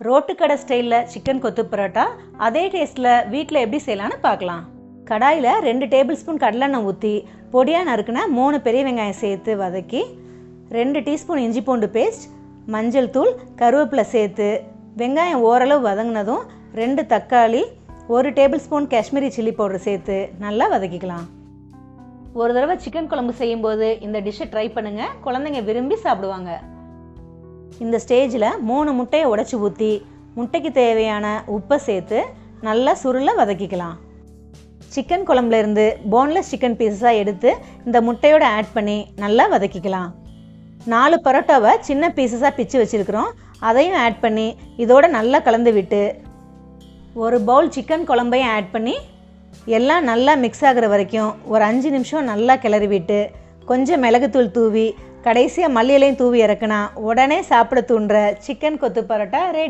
ரோட்டுக்கடை ஸ்டைலில் சிக்கன் கொத்து பரோட்டா அதே டேஸ்ட்டில் வீட்டில் எப்படி செய்யலான்னு பார்க்கலாம். கடாயில் ரெண்டு டேபிள் ஸ்பூன் கடலெண்ணெய் ஊற்றி பொடியாக நறுக்குன மூணு பெரிய வெங்காயம் சேர்த்து வதக்கி ரெண்டு டீஸ்பூன் இஞ்சி பூண்டு பேஸ்ட் மஞ்சள் தூள் கருவேப்பிலை சேர்த்து வெங்காயம் ஓரளவு வதங்கினதும் ரெண்டு தக்காளி ஒரு tablespoon Kashmiri chilli powder சேர்த்து நல்லா வதக்கிக்கலாம். ஒரு தடவை சிக்கன் குழம்பு செய்யும்போது இந்த டிஷ்ஷை ட்ரை பண்ணுங்கள் குழந்தைங்க விரும்பி சாப்பிடுவாங்க. இந்த ஸ்டேஜில் மூணு முட்டையை உடச்சி ஊற்றி முட்டைக்கு தேவையான உப்பை சேர்த்து நல்லா சுருளை வதக்கிக்கலாம். சிக்கன் குழம்புலேருந்து போன்லெஸ் சிக்கன் பீஸஸாக எடுத்து இந்த முட்டையோடு ஆட் பண்ணி நல்லா வதக்கிக்கலாம். நாலு பரோட்டாவை சின்ன பீசஸாக பிச்சு வச்சுருக்குறோம். அதையும் ஆட் பண்ணி இதோட நல்லா கலந்து விட்டு ஒரு பவுல் சிக்கன் குழம்பையும் ஆட் பண்ணி எல்லாம் நல்லா மிக்ஸ் ஆகிற வரைக்கும் ஒரு அஞ்சு நிமிஷம் நல்லா கிளறி விட்டு கொஞ்சம் மிளகுத்தூள் தூவி கடைசியாக மல்லி இலையும் தூவி இறக்குனா உடனே சாப்பிட தூண்டுற சிக்கன் கொத்து பரோட்டா ரெடி